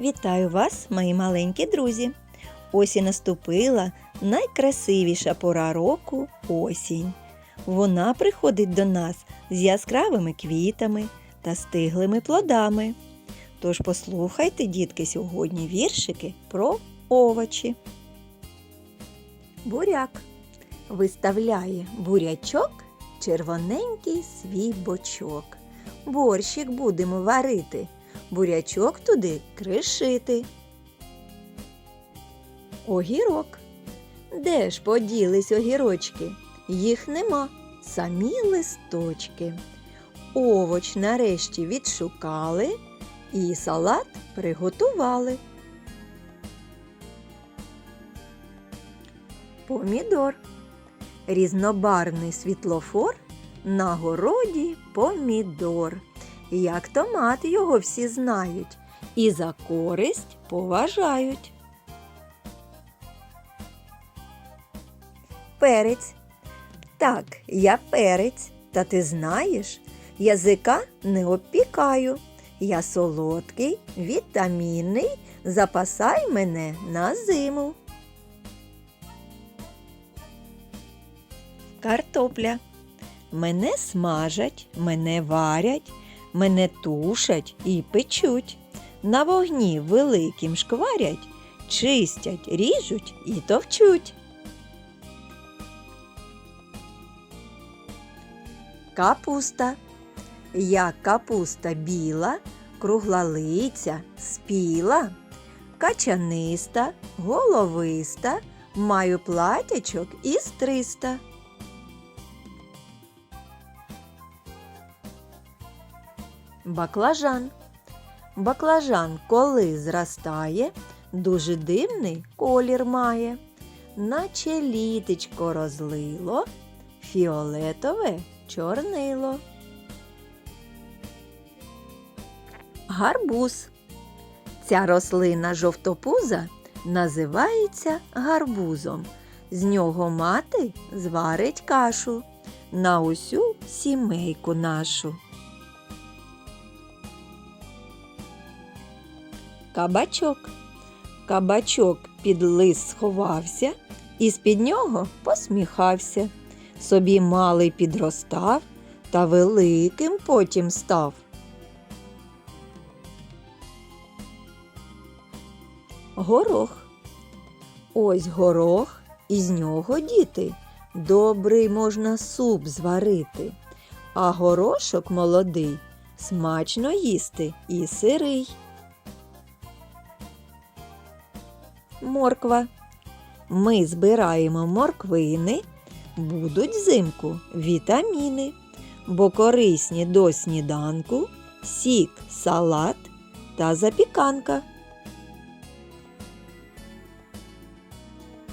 Вітаю вас, мої маленькі друзі! Ось і наступила найкрасивіша пора року осінь. Вона приходить до нас з яскравими квітами та стиглими плодами. Тож послухайте, дітки, сьогодні віршики про овочі. Буряк виставляє бурячок червоненький свій бочок. Борщик будемо варити, бурячок туди кришити. Огірок. Де ж поділись огірочки? Їх нема, самі листочки. Овоч нарешті відшукали і салат приготували. Помідор. Різнобарний світлофор на городі помідор. Як томат його всі знають і за користь поважають. Перець. Так, я перець, та ти знаєш, язика не обпікаю. Я солодкий, вітамінний, запасай мене на зиму. Картопля. Мене смажать, мене варять, мене тушать і печуть. На вогні великим шкварять, чистять, ріжуть і товчуть. Капуста. Я капуста біла, круглалиця, спіла, качаниста, головиста, маю платячок із триста. Баклажан. Баклажан, коли зростає, дуже дивний колір має, наче літечко розлило, фіолетове чорнило. Гарбуз. Ця рослина жовтопуза називається гарбузом. З нього мати зварить кашу на усю сімейку нашу. Кабачок. Кабачок під лис сховався і з-під нього посміхався. Собі малий підростав та великим потім став. Горох. Ось горох, із нього діти. Добрий можна суп зварити, а горошок молодий смачно їсти і сирий. Морква. Ми збираємо морквини, будуть взимку вітаміни, бо корисні до сніданку, сік, салат та запіканка.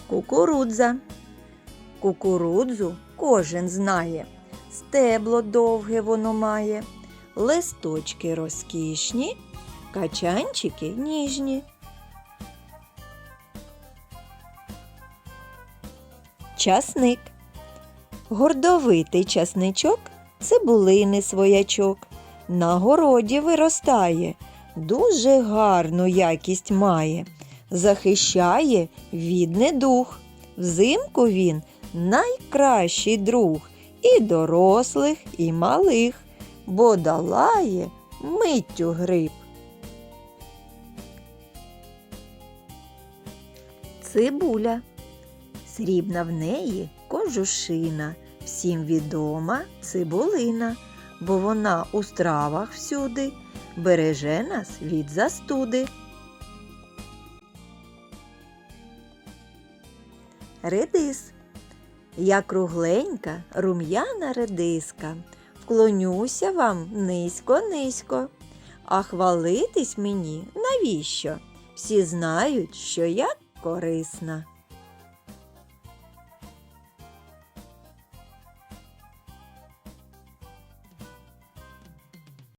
Кукурудза. Кукурудзу кожен знає. Стебло довге воно має, листочки розкішні, качанчики ніжні. Часник. Гордовитий часничок цибулини своячок. На городі виростає, дуже гарну якість має, захищає від недух. Взимку він найкращий друг і дорослих, і малих, бо долає миттю гриб. Цибуля. Срібна в неї кожушина, всім відома цибулина, бо вона у стравах всюди береже нас від застуди. Редис. Я кругленька, рум'яна редиска, вклонюся вам низько-низько, а хвалитись мені навіщо? Всі знають, що я корисна.